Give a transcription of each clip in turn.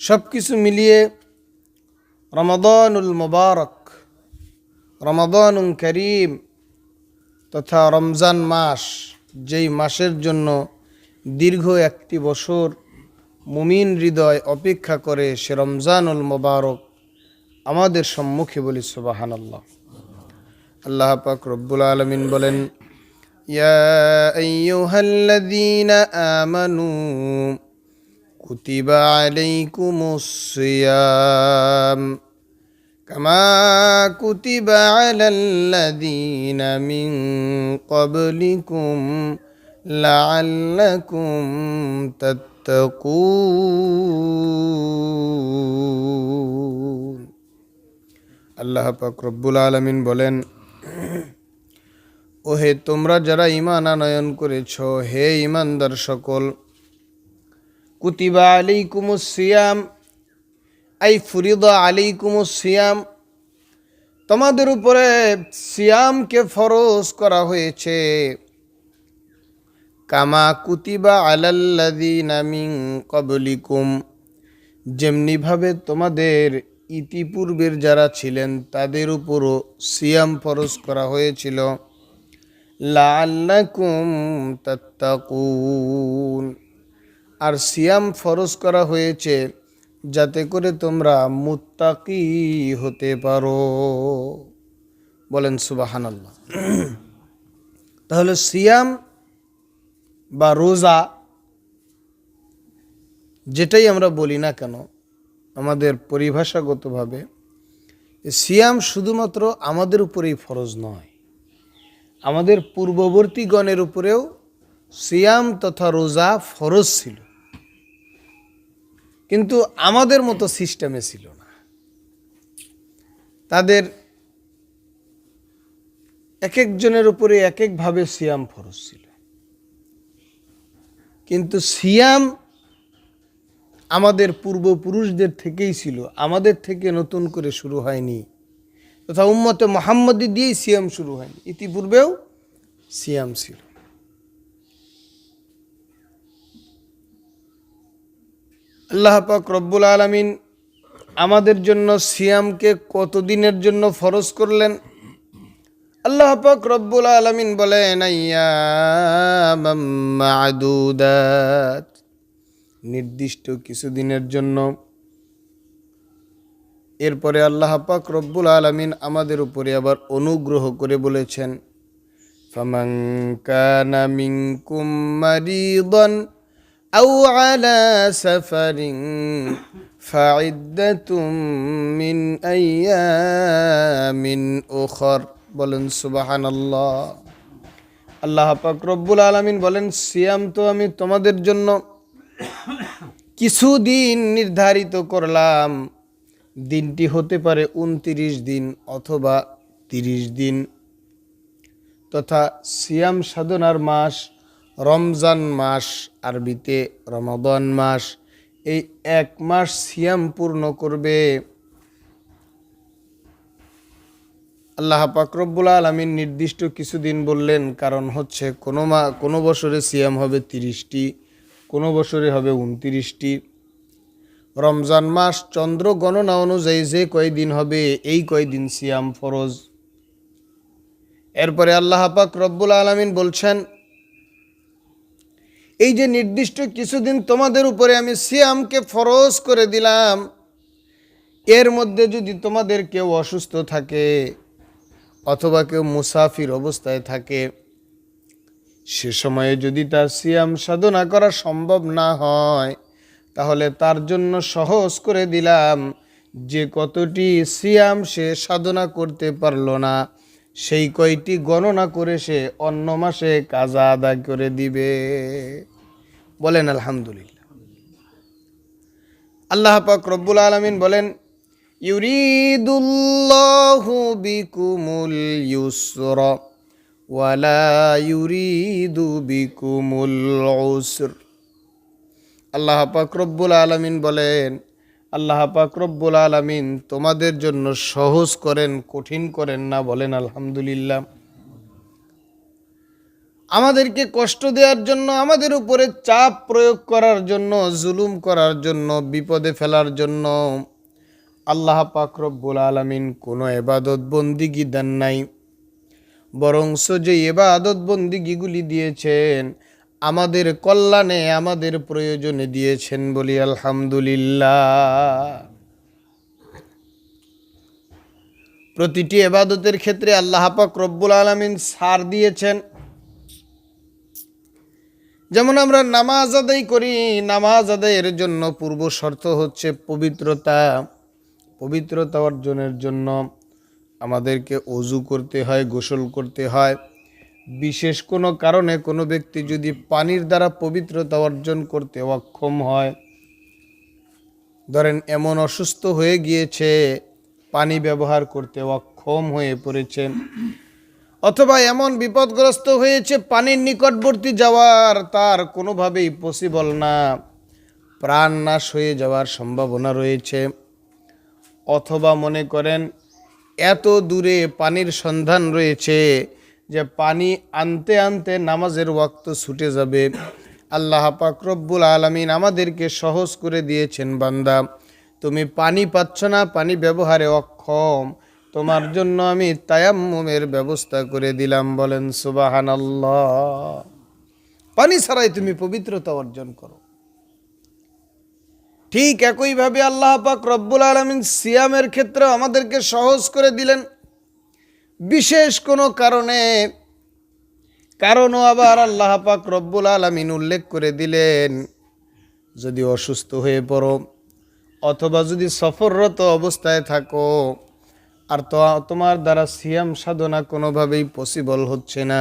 সব কিছু মিলিয়ে রমাদানুল মুবারক রমাদান করিম তথা রমজান মাস যেই মাসের জন্য দীর্ঘ একটি বছর মুমিন হৃদয় অপেক্ষা করে সে রমজানুল মোবারক আমাদের সম্মুখে বলি সুবাহান আল্লাহ আল্লাহ পাক রব্বুল আলমিন বলেন, ইয়া আইয়ুহাল্লাযীনা আমানু كتب عليكم الصيام كما كتب على الذين من قبلكم لعلكم تتقون আল্লাহ পাক রব্বুল আলমিন বলেন ও হে তোমরা যারা ইমান আনয়ন করেছ হে ইমানদার সকল কুতিবা আলাইকুমুস সিয়াম, আই ফুরিদা আলাইকুমুস সিয়াম। তোমাদের উপরে সিয়ামকে ফরজ করা হয়েছে। কামা কুতিবা আলাল্লাদিনা মিন কবলিকুম যেমনিভাবে তোমাদের ইতিপূর্বের যারা ছিলেন, তাদের উপরও সিয়াম ফরজ করা হয়েছিল। লাল্লাকুম তাত্তাকুন। আর সিয়াম ফরজ করা হয়েছে যাতে করে তোমরা মুত্তাকি হতে পারো। বলেন, সুবাহানাল্লাহ। তাহলে সিয়াম বা রোজা যেটাই আমরা বলি না কেন, আমাদের পরিভাষাগতভাবে সিয়াম শুধুমাত্র আমাদের উপরেই ফরজ নয়। আমাদের পূর্ববর্তী গণের উপরেও সিয়াম তথা রোজা ফরজ ছিল। কিন্তু আমাদের মতো সিস্টেমে ছিল না। তাদের এক একজনের উপরে এক একভাবে সিয়াম ফরজ ছিল। কিন্তু সিয়াম আমাদের পূর্বপুরুষদের থেকেই ছিল। আমাদের থেকে নতুন করে শুরু হয়নি। তথা উম্মতে মোহাম্মদি দিয়েই সিয়াম শুরু হয়নি। ইতিপূর্বেও সিয়াম ছিল। আল্লাহ পাক রব্বুল আলমিন আমাদের জন্য সিয়ামকে কতদিনের জন্য ফরজ করলেন? আল্লাহ পাক রব্বুল আলমিন বলে আদুদাত নির্দিষ্ট কিছুদিনের জন্য। এরপরে আল্লাহ পাক রব্বুল আলমিন আমাদের উপরে আবার অনুগ্রহ করে বলেছেন ফমঙ্কানা أو على سفر فعدة من أيام أخر বলেন সুবাহান আল্লাহ আল্লাহ পাক রব্বুল আলমিন বলেন সিয়াম তো আমি তোমাদের জন্য কিছুদিন নির্ধারিত করলাম দিনটি হতে পারে উনতিরিশ দিন অথবা তিরিশ দিন তথা সিয়াম সাধনার মাস রমজান মাস, আরবিতে রমাদান মাস, এই এক মাস সিয়াম পূর্ণ করবে। আল্লাহ পাকরব্বুল আলমিন নির্দিষ্ট কিছুদিন বললেন, কারণ হচ্ছে কোনো মা, কোনো বছরে সিয়াম হবে তিরিশটি, কোনো বছরে হবে উনতিরিশটি। রমজান মাস চন্দ্র গণনা অনুযায়ী যে কয়দিন হবে, এই কয়দিন সিয়াম ফরজ। এরপরে আল্লাহ পাক রব্বুল আলমিন বলছেন এই যে নির্দিষ্ট কিছুদিন তোমাদের উপরে আমি সিয়ামকে ফরজ করে দিলাম, এর মধ্যে যদি তোমাদের কেউ অসুস্থ থাকে অথবা কেউ মুসাফির অবস্থায় থাকে, সে সময়ে যদি তার সিয়াম সাধনা করা সম্ভব না হয়, তাহলে তার জন্য সহজ করে দিলাম যে কতটি সিয়াম সে সাধনা করতে পারল না। সেই কয়টি গণনা করে সে অন্য মাসে কাজা আদায় করে দিবে। বলেন, আলহামদুলিল্লাহ। আল্লাহ পাক রব্বুল আলমিন বলেন, ইউরিদুল্লাহু বিকুমুল ইউসর ওয়ালা ইউরিদু বিকুমুল উসর। আল্লাহ পাক রব্বুল আলমিন বলেন আল্লাহ পাক রব্বুল আলমিন তোমাদের জন্য সহজ করেন, কঠিন করেন না বলেন আলহামদুলিল্লাহ। আমাদেরকে কষ্ট দেওয়ার জন্য, আমাদের উপরে চাপ প্রয়োগ করার জন্য, জুলুম করার জন্য, বিপদে ফেলার জন্য আল্লাহ পাক রব্বুল আলমিন কোনো এবাদত বন্দিগি দেন নাই। বরংস যে এবাদত বন্দিগিগুলি দিয়েছেন আমাদের কল্যাণে আমাদের প্রয়োজনে দিয়েছেন বলি আলহামদুলিল্লাহ। প্রতিটি এবাদতের ক্ষেত্রে আল্লাহ পাক রব্বুল আলমিন সার দিয়েছেন। যেমন আমরা নামাজ আদায় করি, নামাজ আদায়ের জন্য পূর্ব শর্ত হচ্ছে পবিত্রতা। পবিত্রতা অর্জনের জন্য আমাদেরকে অজু করতে হয়, গোসল করতে হয়। বিশেষ কোনো কারণে কোনো ব্যক্তি যদি পানির দ্বারা পবিত্রতা অর্জন করতে অক্ষম হয়, ধরেন এমন অসুস্থ হয়ে গিয়েছে, পানি ব্যবহার করতে অক্ষম হয়ে পড়েছে অথবা এমন বিপদগ্রস্ত হয়েছে পানির নিকটবর্তী যাওয়ার, তার কোনোভাবেই পসিবল না। প্রাণ নাশ হয়ে যাওয়ার সম্ভাবনা রয়েছে। অথবা মনে করেন, এত দূরে পানির সন্ধান রয়েছে যে পানি আনতে আনতে নামাজের ওয়াক্ত ছুটে যাবে। আল্লাহ পাক রব্বুল আলমিন আমাদেরকে সহজ করে দিয়েছেন, বান্দা। তুমি পানি পাচ্ছ না, পানি ব্যবহারে অক্ষম। তোমার জন্য আমি তায়াম্মুমের ব্যবস্থা করে দিলাম, বলেন সুবাহান পানি ছাড়াই তুমি পবিত্রতা অর্জন করো। ঠিক একইভাবে আল্লাহ পাক রব্বুল আলমিন সিয়ামের ক্ষেত্রে আমাদেরকে সহজ করে দিলেন। বিশেষ কোনো কারণে, কারণও আবার আল্লাহ পাক রব্বুল আলমিন উল্লেখ করে দিলেন, যদি অসুস্থ হয়ে পড়ো অথবা যদি সফররত অবস্থায় থাকো, আর তো তোমার দ্বারা সিয়াম সাধনা কোনোভাবেই পসিবল হচ্ছে না,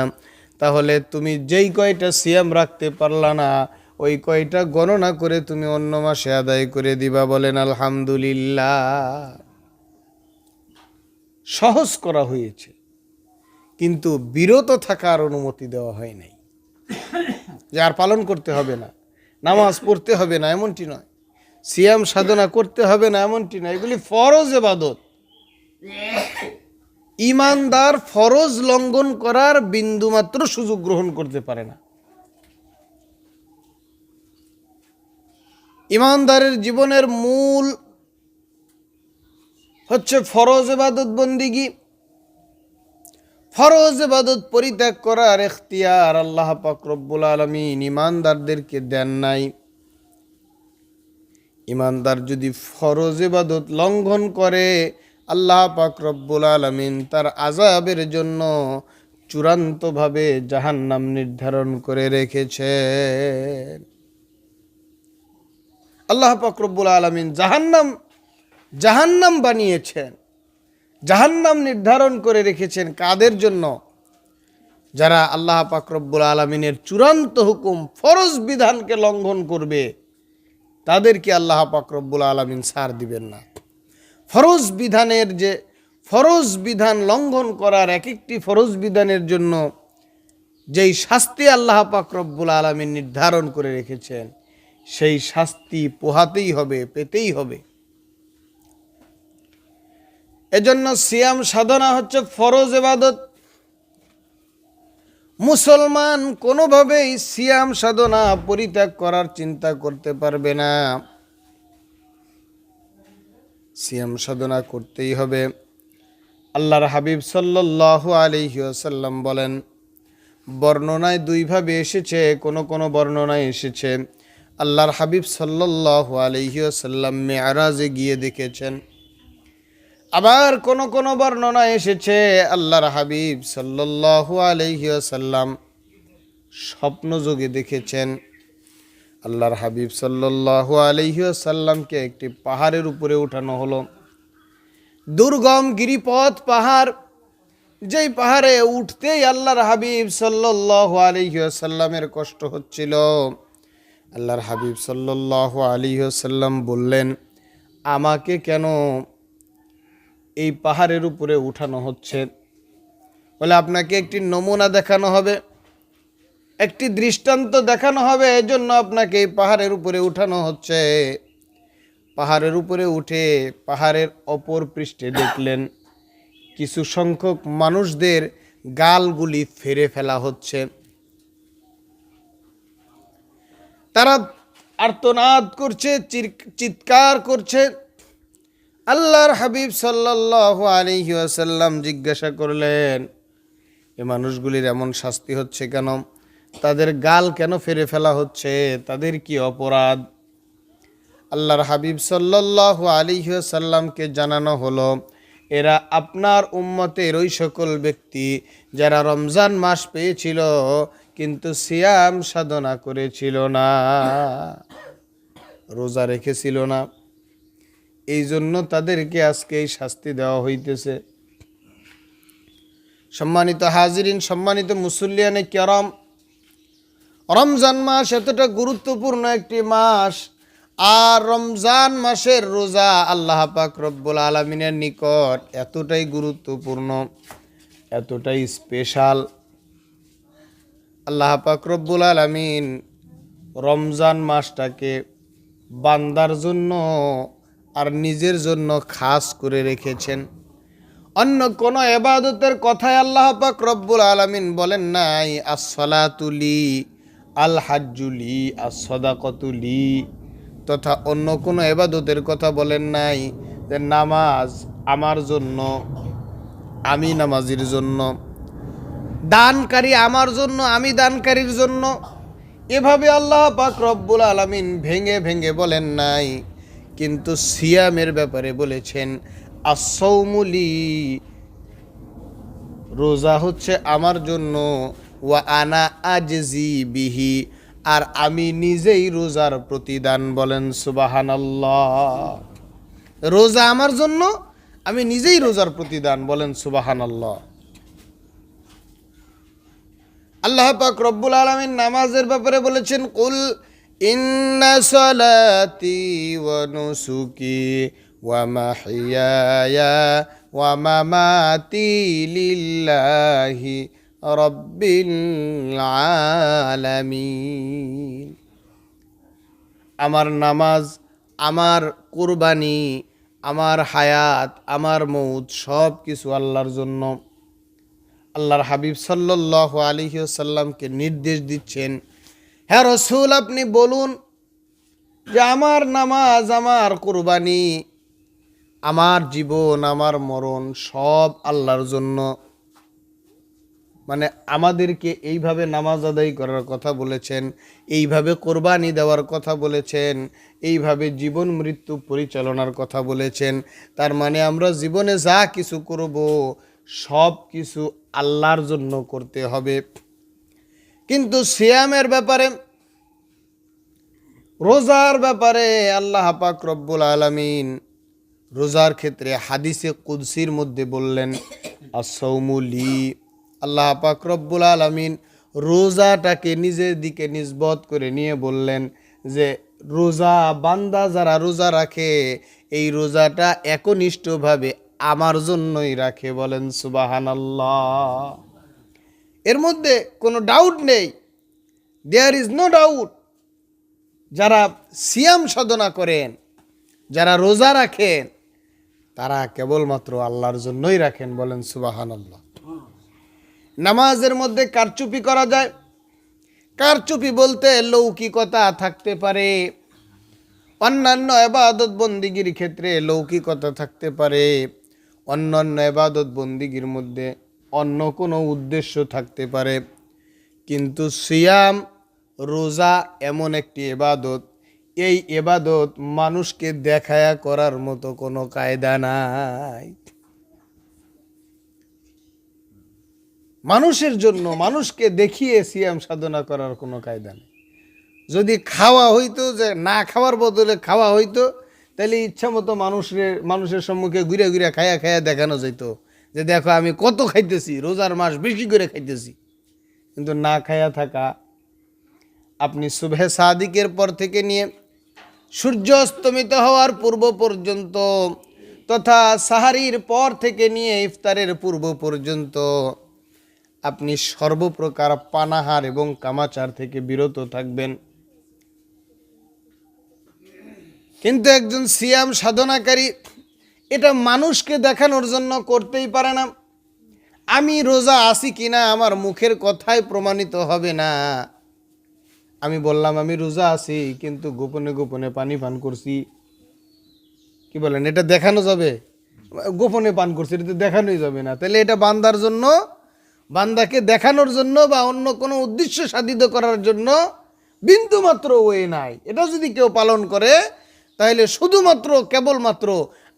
তাহলে তুমি যেই কয়টা সিয়াম রাখতে পারলা না, ওই কয়টা গণনা করে তুমি অন্য মাসে আদায় করে দিবা বলেন আলহামদুলিল্লাহ। সহজ করা হয়েছে। কিন্তু বিরত থাকার অনুমতি দেওয়া হয় নাই। যে আর পালন করতে হবে না, নামাজ পড়তে হবে না, এমনটি নয়। সিয়াম সাধনা করতে হবে না, এমনটি নয়। এগুলি ফরজ এবাদত। ইমানদার ফরজ লঙ্ঘন করার বিন্দুমাত্র সুযোগ গ্রহণ করতে পারে না। ইমানদারের জীবনের মূল হচ্ছে ফরজ এবাদত বন্দিগি। ফরজ এবাদত পরিত্যাগ করার এখতিয়ার আল্লাহ পাক রব্বুল আলমিন ইমানদারদেরকে দেন নাই। ইমানদার যদি ফরজ এবাদত লঙ্ঘন করে, আল্লাহ পাক রব্বুল আলমিন তার আজাবের জন্য চূড়ান্তভাবে জাহান্নাম নির্ধারণ করে রেখেছেন। আল্লাহ পাক রব্বুল আলমিন জাহান্নাম জাহান্নাম বানিয়েছেন। জাহান্নাম নির্ধারণ করে রেখেছেন কাদের জন্য? যারা আল্লাহ পাক রব্বুল আলমিনের চূড়ান্ত হুকুম, ফরজ বিধানকে লঙ্ঘন করবে, তাদেরকে আল্লাহ পাক রব্বুল আলমিন সার দিবেন না। ফরজ বিধানের যে, ফরজ বিধান লঙ্ঘন করার এক একটি ফরজ বিধানের জন্য যেই শাস্তি আল্লাহ পাক রব্বুল আলমিন নির্ধারণ করে রেখেছেন, সেই শাস্তি পোহাতেই হবে, পেতেই হবে। এজন্য সিয়াম সাধনা হচ্ছে ফরজ এবাদত মুসলমান কোনোভাবেই সিয়াম সাধনা পরিত্যাগ করার চিন্তা করতে পারবে না। সিয়াম সাধনা করতেই হবে। আল্লাহর হাবিব সাল্লাহ আলিহাসাল্লাম বলেন, বর্ণনায় দুইভাবে এসেছে, কোনো কোনো বর্ণনায় এসেছে। আল্লাহর হাবিব সাল্লাহ আলিহাসাল্লাম মেয়ারাজে গিয়ে দেখেছেন। আবার কোন কোন বর্ণনা এসেছে আল্লাহর হাবিব আলাইহি সাল্লাম স্বপ্নযোগে দেখেছেন। আল্লাহর হাবিব সাল্লাল্লাহু আলাইহি সাল্লামকে একটি পাহাড়ের উপরে উঠানো হলো। দুর্গম গিরিপথ পাহাড়, যেই পাহাড়ে উঠতেই আল্লাহর হাবিব সাল্লাল্লাহু আলাইহি সাল্লামের কষ্ট হচ্ছিল। আল্লাহর হাবিব সাল্লাল্লাহু আলাইহি সাল্লাম বললেন, আমাকে কেন এই পাহাড়ের উপরে উঠানো হচ্ছে। বলে আপনাকে একটি নমুনা দেখানো হবে। একটি দৃষ্টান্ত দেখানো হবে, এজন্য আপনাকে এই পাহাড়ের উপরে উঠানো হচ্ছে। পাহাড়ের উপরে উঠে পাহাড়ের অপর পৃষ্ঠে দেখলেন কিছু সংখ্যক মানুষদের গালগুলি ফেরে ফেলা হচ্ছে। তারা আর্তনাদ করছে চিৎকার করছে। আল্লাহর হাবিব সাল্লাহ আলহি আসাল্লাম জিজ্ঞাসা করলেন, এ মানুষগুলির এমন শাস্তি হচ্ছে কেন? তাদের গাল কেন ফেরে ফেলা হচ্ছে? তাদের কি অপরাধ? আল্লাহর হাবিব সাল্লাহ আলিহি সাল্লামকে জানানো হলো, এরা আপনার উম্মতের ওই সকল ব্যক্তি যারা রমজান মাস পেয়েছিল, কিন্তু সিয়াম সাধনা করেছিল না, রোজা রেখেছিল না। এই জন্য তাদেরকে আজকে এই শাস্তি দেওয়া হইতেছে। সম্মানিত হাজিরিন, সম্মানিত মুসল্লিয়ানে কেরম, রমজান মাস এতটা গুরুত্বপূর্ণ একটি মাস, আর রমজান মাসের রোজা আল্লাহ পাক রব্বুল আলমিনের নিকট এতটাই গুরুত্বপূর্ণ, এতটাই স্পেশাল। আল্লাহ পাক রব্বুল আলমিন রমজান মাসটাকে বান্দার জন্য আর নিজের জন্য খাস করে রেখেছেন। অন্য কোন এবাদতের কথায় আল্লাহ পাক রব্বুল আলামিন বলেন নাই আসসালাতুলি আল হাজ্জুলি আসদাকতুলি তথা অন্য কোনো এবাদতের কথা বলেন নাই, যে নামাজ আমার জন্য, আমি নামাজির জন্য, দানকারী আমার জন্য, আমি দানকারীর জন্য। এভাবে আল্লাহ পাক রব্বুল আলামিন ভেঙে ভেঙে বলেন নাই কিন্তু সিয়ামের ব্যাপারে বলেছেন আসৌমুলি রোজা হচ্ছে আমার জন্য, ওয়া আনা আজজি বিহি, আর আমি নিজেই রোজার প্রতিদান বলেন, সুবাহানাল্লাহ। রোজা আমার জন্য, আমি নিজেই রোজার প্রতিদান বলেন, সুবাহানাল্লাহ। আল্লাহ পাক রব্বুল আলমিন নামাজের ব্যাপারে বলেছেন, কুল নুসুকি ওয়া মাহিয়ায়া ওয়া মামাতি লিল্লাহি রব্বিল আলামিন আমার নামাজ, আমার কুরবানি, আমার হায়াত, আমার মৌত সব কিছু আল্লাহর জন্য। আল্লাহর হাবিব সাল্লাহ আলিহাসাল্লামকে নির্দেশ দিচ্ছেন। হ্যাঁ রসুল, আপনি বলুন যে আমার নামাজ, আমার কোরবানি, আমার জীবন, আমার মরণ সব আল্লাহর জন্য। মানে আমাদেরকে এইভাবে নামাজ আদায় করার কথা বলেছেন, এইভাবে কোরবানি দেওয়ার কথা বলেছেন, এইভাবে জীবন মৃত্যু পরিচালনার কথা বলেছেন। তার মানে আমরা জীবনে যা কিছু করব, সব কিছু আল্লাহর জন্য করতে হবে। কিন্তু সিয়ামের ব্যাপারে, রোজার ব্যাপারে আল্লাহ পাক রব্বুল আলমিন রোজার ক্ষেত্রে হাদিসে কুদসির মধ্যে বললেন আসৌমুলি আল্লাহ পাক রব্বুল আলমিন রোজাটাকে নিজের দিকে নিজবত করে নিয়ে বললেন যে, রোজা বান্দা যারা রোজা রাখে, এই রোজাটা একনিষ্ঠভাবে আমার জন্যই রাখে। বলেন সুবাহান এর মধ্যে কোনো ডাউট নেই। দেয়ার ইজ নো ডাউট যারা সিয়াম সাধনা করেন, যারা রোজা রাখেন, তারা কেবলমাত্র আল্লাহর জন্যই রাখেন বলেন সুবাহান আল্লাহ নামাজের মধ্যে কারচুপি করা যায়। কারচুপি বলতে লৌকিকতা থাকতে পারে। অন্যান্য এবাদত বন্দিগির ক্ষেত্রে লৌকিকতা থাকতে পারে। অন্যান্য এবাদত বন্দিগির মধ্যে অন্য কোনো উদ্দেশ্য থাকতে পারে। কিন্তু সিয়াম, রোজা এমন একটি এবাদত। এই এবাদত মানুষকে দেখায়া করার মতো কোনো কায়দা নাই। মানুষের জন্য, মানুষকে দেখিয়ে সিয়াম সাধনা করার কোনো কায়দা নেই। যদি খাওয়া হইতো, যে না খাওয়ার বদলে খাওয়া হইতো তাহলে ইচ্ছা মতো মানুষের মানুষের সম্মুখে ঘুরে ঘুরে খায়া খায়া দেখানো যেত যে দেখো আমি কত খাইতেছি, রোজার মাস বেশি করে খাইতেছি। কিন্তু না খাইয়া থাকা, আপনি শুভে সাদিকের পর থেকে নিয়ে সূর্য অস্তমিত হওয়ার পূর্ব পর্যন্ত তথা সাহারির পর থেকে নিয়ে ইফতারের পূর্ব পর্যন্ত আপনি সর্বপ্রকার পানাহার এবং কামাচার থেকে বিরত থাকবেন। কিন্তু একজন সিয়াম সাধনাকারী এটা মানুষকে দেখানোর জন্য করতেই পারে না। আমি রোজা আছি কিনা আমার মুখের কথায় প্রমাণিত হবে না। আমি বললাম, আমি রোজা আছি, কিন্তু গোপনে গোপনে পানি পান করছি। কি বলেন, এটা দেখানো যাবে? গোপনে পান করছি, এটা তো দেখানোই যাবে না। তাহলে এটা বান্দার জন্য, বান্দাকে দেখানোর জন্য বা অন্য কোনো উদ্দেশ্য সাধিত করার জন্য বিন্দু মাত্র ওয়ে নাই। এটা যদি কেউ পালন করে, তাহলে শুধুমাত্র, কেবলমাত্র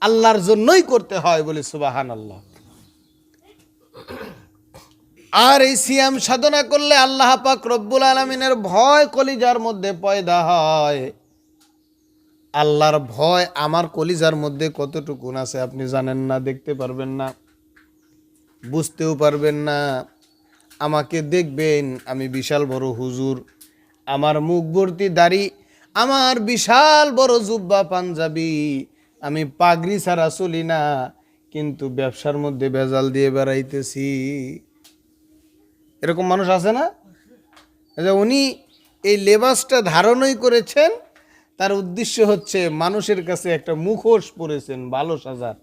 আল্লাহর জন্যই করতে হয় বলে সুবাহান আল্লাহ আর এই সিয়াম সাধনা করলে আল্লাহ পাক রব্বুল আলমিনের ভয় কলিজার মধ্যে পয়দা হয়। আল্লাহর ভয় আমার কলিজার মধ্যে কতটুকুন আছে আপনি জানেন না, দেখতে পারবেন না, বুঝতেও পারবেন না। আমাকে দেখবেন, আমি বিশাল বড় হুজুর, আমার মুখ ভর্তি দাড়ি, আমার বিশাল বড় জুব্বা পাঞ্জাবি আমি পাগড়ি ছাড়া চলি না, কিন্তু ব্যবসার মধ্যে ভেজাল দিয়ে বেড়াইতেছি। এরকম মানুষ আছে না? যে উনি এই লেবাসটা ধারণই করেছেন, তার উদ্দেশ্য হচ্ছে মানুষের কাছে একটা মুখোশ পরেছেন ভালো সাজার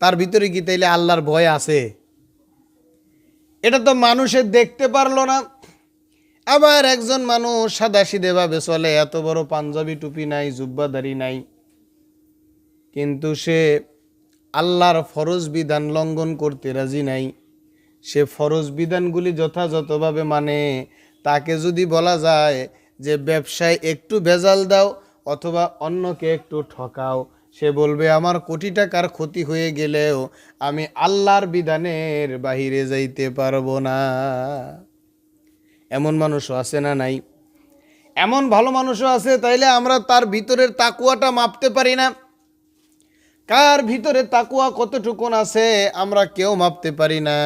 তার ভিতরে কি তাইলে আল্লাহর ভয় আছে? এটা তো মানুষের দেখতে পারল না। আবার একজন মানুষ সাদা ভাবে চলে, এত বড় পাঞ্জাবি টুপি নাই জুব্বাদারি নাই। কিন্তু সে আল্লাহর ফরজ বিধান লঙ্ঘন করতে রাজি নাই। সে ফরজ বিধানগুলি যথাযথভাবে মানে তাকে যদি বলা যায় যে ব্যবসায় একটু ভেজাল দাও অথবা অন্যকে একটু ঠকাও, সে বলবে, আমার কোটি টাকার ক্ষতি হয়ে গেলেও আমি আল্লাহর বিধানের বাহিরে যাইতে পারব না। এমন মানুষও আছে না নাই? এমন ভালো মানুষও আছে, তাইলে আমরা তার ভিতরের তাকুয়াটা মাপতে পারি না। কার ভিতরে তাকুয়া কতটুকুন আছে, আমরা কেউ মাপতে পারি না।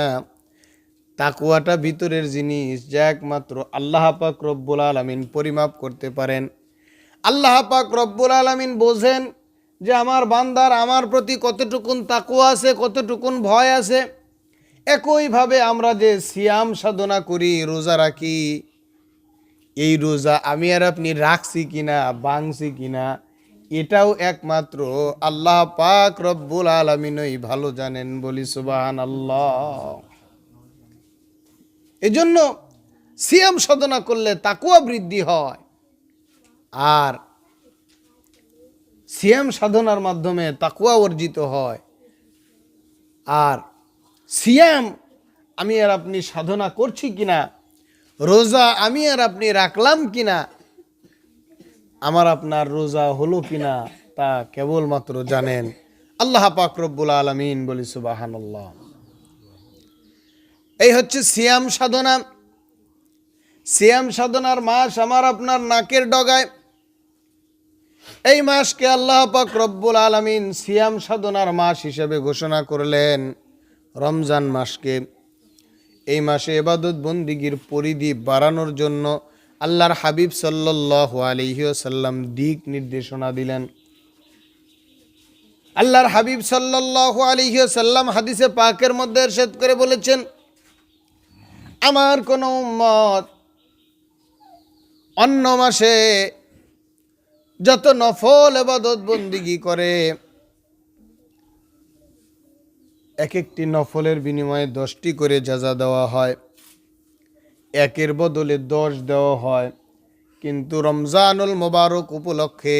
তাকুয়াটা ভিতরের জিনিস যা একমাত্র আল্লাহ পাক রব্বুল আলমিন পরিমাপ করতে পারেন। আল্লাহ পাক রব্বুল আলমিন বোঝেন যে আমার বান্দার, আমার প্রতি কতটুকুন তাকুয়া আছে, কতটুকুন ভয় আছে। একইভাবে আমরা যে সিয়াম সাধনা করি, রোজা রাখি, এই রোজা আমি আর আপনি রাখছি কিনা বাংছি কিনা এটাও একমাত্র আল্লাহ পাক রব্বুল আলমিনই ভালো জানেন বলি সুবাহান আল্লাহ এজন্য সিয়াম সাধনা করলে তাকুয়া বৃদ্ধি হয়। আর সিয়াম সাধনার মাধ্যমে তাকুয়া অর্জিত হয়। আর সিয়াম আমি আর আপনি সাধনা করছি কিনা, রোজা আমি আর আপনি রাখলাম কিনা আমার আপনার রোজা হলো কিনা তা কেবলমাত্র জানেন। আল্লাহ পাক রব্বুল আলমিন বলি সুবাহান্লাহ এই হচ্ছে সিয়াম সাধনা। সিয়াম সাধনার মাস আমার আপনার নাকের ডগায়। এই মাসকে আল্লাহ পাক রব্বুল আলমিন সিয়াম সাধনার মাস হিসেবে ঘোষণা করলেন রমজান মাসকে। এই মাসে এবাদত বন্দিগির পরিধি বাড়ানোর জন্য আল্লাহর হাবিব সাল্লাহ আলহিসাল্লাম দিক নির্দেশনা দিলেন। আল্লাহর হাবিব সাল্লাহ আলহিসাল্লাম হাদিসে পাকের মধ্যে এরশাদ করে বলেছেন, আমার কোনো মত অন্য মাসে যত নফল এবাদত বন্দিগি করে এক একটি নফলের বিনিময়ে দশটি করে যাজা দেওয়া হয়। একের বদলে দশ দেওয়া হয়। কিন্তু রমজানুল মোবারক উপলক্ষে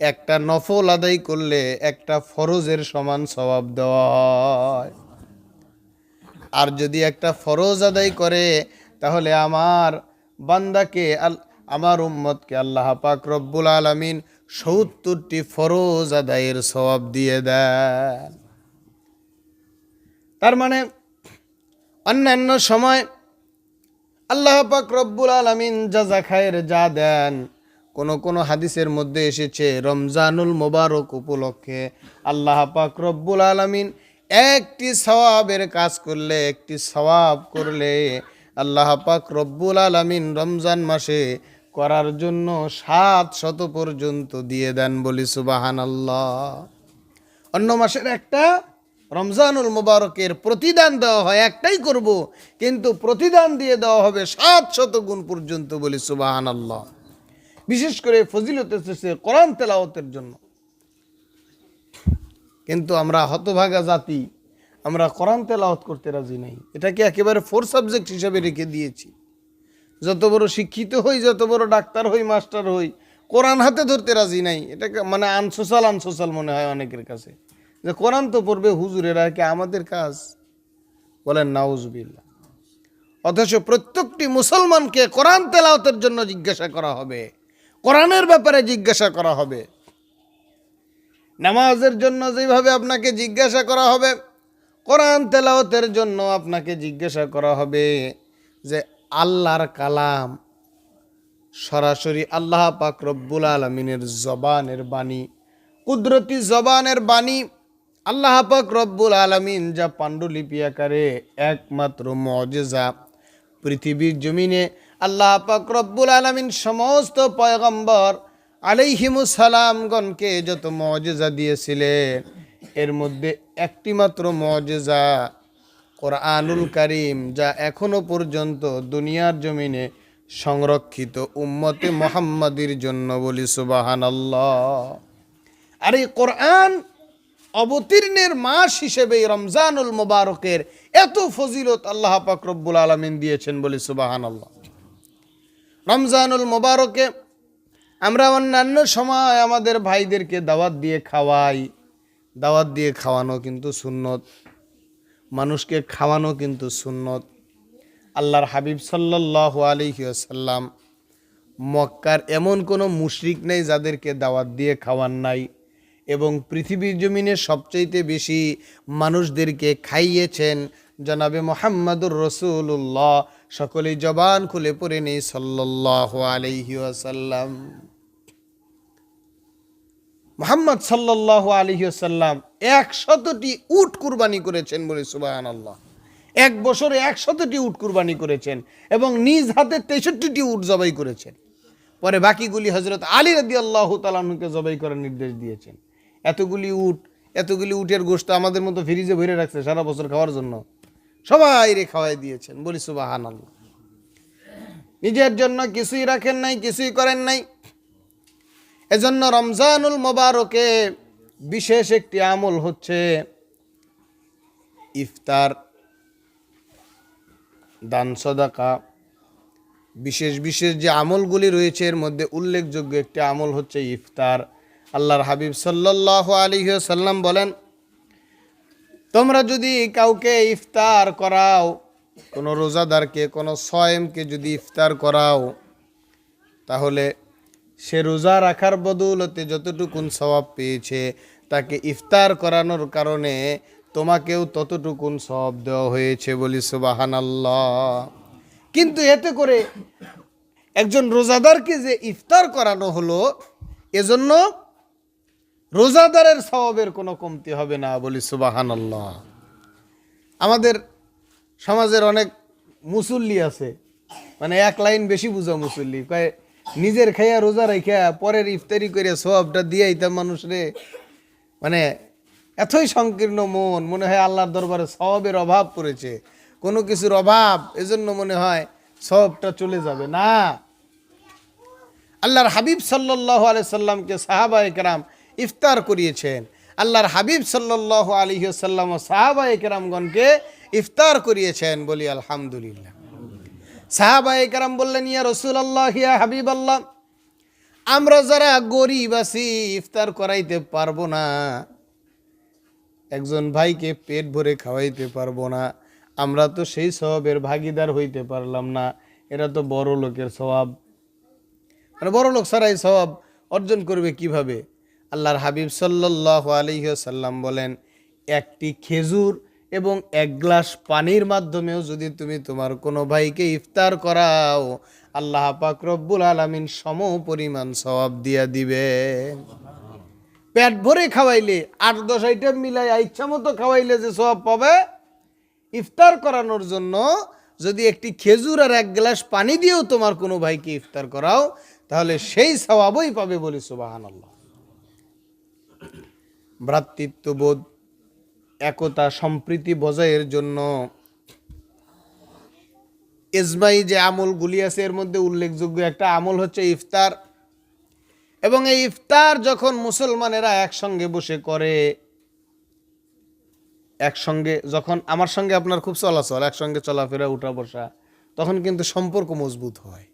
একটা নফল আদায় করলে একটা ফরজের সমান স্বভাব দেওয়া হয়। আর যদি একটা ফরজ আদায় করে, তাহলে আমার বান্দাকে আমার উম্মতকে আল্লাহ পাক রব্বুল আলমিন সত্তরটি ফরজ আদায়ের স্বভাব দিয়ে দেন। তার মানে অন্যান্য সময় আল্লাহ পাক রব্বুল আলমিন যা খায়ের যা দেন, কোন কোন হাদিসের মধ্যে এসেছে রমজানুল মোবারক উপলক্ষে আল্লাহ পাক রব্বুল আলমিন একটি সওয়াবের কাজ করলে, একটি সওয়াব করলে আল্লাহ পাক রব্বুল আলমিন রমজান মাসে করার জন্য সাত শত পর্যন্ত দিয়ে দেন বলি সুবাহান আল্লাহ অন্য মাসের একটা রমজানুল মুবারকের প্রতিদান দেওয়া হয়, একটাই করব, কিন্তু প্রতিদান দিয়ে দেওয়া হবে সাত শত গুণ পর্যন্ত বলি সুবাহান আল্লাহ বিশেষ করে ফজিলত এসেছে কোরআন তেলাওয়াতের জন্য। কিন্তু আমরা হতভাগা জাতি, আমরা কোরআন তেলাওয়াত করতে রাজি নাই। এটাকে একেবারে ফোর সাবজেক্ট হিসেবে রেখে দিয়েছি। যত বড় শিক্ষিত হই, যত বড় ডাক্তার হই, মাস্টার হই, কোরআন হাতে ধরতে রাজি নাই। এটাকে মানে আনসোশাল আনসোশাল মনে হয় অনেকের কাছে। যে কোরআন তো পড়বে হুজুরেরা কি আমাদের কাজ? বলেন নাউজবিল্লা অথচ প্রত্যেকটি মুসলমানকে কোরআন তেলাওতের জন্য জিজ্ঞাসা করা হবে। কোরআনের ব্যাপারে জিজ্ঞাসা করা হবে। নামাজের জন্য যেভাবে আপনাকে জিজ্ঞাসা করা হবে, কোরআন তেলাওতের জন্য আপনাকে জিজ্ঞাসা করা হবে যে আল্লাহর কালাম সরাসরি আল্লাহ পাক রব্বুল আলমিনের জবানের বাণী, কুদরতি জবানের বাণী আল্লাহ পাক রব্বুল আলমিন যা পাণ্ডুলিপি আকারে একমাত্র মজেজা, পৃথিবীর জমিনে আল্লাহ পাক রব্বুল আলমিন সমস্ত পয়গম্বর আলাইহিমুসালামগণকে যত মজেজা দিয়েছিলেন, এর মধ্যে একটি মাত্র মজেজা কোরআনুল করিম যা এখনও পর্যন্ত দুনিয়ার জমিনে সংরক্ষিত উম্মতে মোহাম্মদির জন্য বলি সুবাহান আল্লাহ আর এই কোরআন অবতীর্ণের মাস হিসেবে রমজানুল মোবারকের এত ফজিলত আল্লাহ পাক রব্বুল আলমিন দিয়েছেন বলি সুবাহান আল্লাহ রমজানুল মোবারকে আমরা অন্যান্য সময় আমাদের ভাইদেরকে দাওয়াত দিয়ে খাওয়াই। দাওয়াত দিয়ে খাওয়ানো কিন্তু সুন্নত। মানুষকে খাওয়ানো কিন্তু সুন্নত। আল্লাহর হাবিব সাল্লাহ আলহিসাল্লাম মক্কার এমন কোনো মুশরিক নেই যাদেরকে দাওয়াত দিয়ে খাওয়ান নাই। এবং পৃথিবীর জমিনে সবচাইতে বেশি মানুষদেরকে খাইয়েছেন জনাবে মোহাম্মদুর রসুল্লাহ সকলেই জবান খুলে পড়ে নেই সাল্লাহ আলহি আসাল্লাম মোহাম্মদ সাল্লাহ আলহিসাল্লাম একশতটি উট কুরবানি করেছেন বলে সুবাহান আল্লাহ এক বছরে একশতটি উট কুরবানি করেছেন এবং নিজ হাতে তেষট্টিটি উট জবাই করেছেন। পরে বাকিগুলি হজরত আলী রাদি আল্লাহ তালাহুকে জবাই করার নির্দেশ দিয়েছেন। এতগুলি উট, এতগুলি উটের গোস্ত আমাদের মতো ফ্রিজে ভরে রাখছে সারা বছর খাওয়ার জন্য। সবাই রে খাওয়াই দিয়েছেন, বলি আল্লাহ নিজের জন্য কিছুই রাখেন নাই, কিছুই করেন নাই। এজন্য রমজানুল মোবারকে বিশেষ একটি আমল হচ্ছে ইফতার, দান সদাকা। বিশেষ বিশেষ যে আমলগুলি রয়েছে, এর মধ্যে উল্লেখযোগ্য একটি আমল হচ্ছে ইফতার। আল্লাহর হাবিব সাল্লাহ আলী সাল্লাম বলেন, তোমরা যদি কাউকে ইফতার করাও, কোনো রোজাদারকে, কোনো সয়েমকে যদি ইফতার করাও, তাহলে সে রোজা রাখার বদৌলতে যতটুকুন স্বভাব পেয়েছে, তাকে ইফতার করানোর কারণে তোমাকেও ততটুকুন সওয়াব দেওয়া হয়েছে বলি সুবাহান আল্লাহ কিন্তু এতে করে একজন রোজাদারকে যে ইফতার করানো হলো, এজন্য রোজাদারের স্বভাবের কোনো কমতি হবে না বলি সুবাহান আমাদের সমাজের অনেক মুসল্লি আছে মানে এক লাইন বেশি বুঝা মুসল্লি, কয় নিজের খাইয়া রোজা রাখিয়া পরের ইফতারি করে সবটা দিয়ে আইতাম মানুষ রে। মানে এতই সংকীর্ণ মন, মনে হয় আল্লাহর দরবারে সবের অভাব পড়েছে। কোনো কিছুর অভাব, এজন্য মনে হয় সবটা চলে যাবে। না। আল্লাহর হাবিব সাল্লাহ আলাইসাল্লামকে সাহাবা একরাম ইফতার করিয়েছেন। আল্লাহর হাবিব সাল্লাহ আলী সাল্লাম সাহাবা একরামগণকে ইফতার করিয়েছেন বলি আলহামদুলিল্লাহ। সাহাবা একরাম বললেন, ইয়া রসুল আল্লাহ ইয়া হাবিব আল্লাহ আমরা যারা গরিব আছি, ইফতার করাইতে পারব না। একজন ভাইকে পেট ভরে খাওয়াইতে পারব না। আমরা তো সেই স্বভাবের ভাগিদার হইতে পারলাম না। এরা তো বড় লোকের স্বভাব মানে বড় লোক এই স্বভাব অর্জন করবে কীভাবে? আল্লাহর হাবিব সাল্লাহ আলহিসাল্লাম বলেন, একটি খেজুর এবং এক গ্লাস পানির মাধ্যমেও যদি তুমি তোমার কোনো ভাইকে ইফতার করাও, আল্লাহ পাক রব্বুল আলমিন সম পরিমাণ সবাব দিয়া দিবে পেট ভরে খাওয়াইলে, আট দশ আইটেম মিলাই ইচ্ছা মতো খাওয়াইলে যে সব পাবে, ইফতার করানোর জন্য যদি একটি খেজুর আর এক গ্লাস পানি দিয়েও তোমার কোনো ভাইকে ইফতার করাও, তাহলে সেই স্বভাবই পাবে বলি সুবাহান আল্লাহ ভ্রাতৃত্ববোধ, একতা, সম্প্রীতি বজায়ের জন্য ইসমাই যে আমলগুলি আছে, এর মধ্যে উল্লেখযোগ্য একটা আমল হচ্ছে ইফতার। এবং এই ইফতার যখন মুসলমানেরা একসঙ্গে বসে করে, একসঙ্গে যখন, আমার সঙ্গে আপনার খুব চলাচল, একসঙ্গে চলাফেরা উঠা বসা তখন কিন্তু সম্পর্ক মজবুত হয়।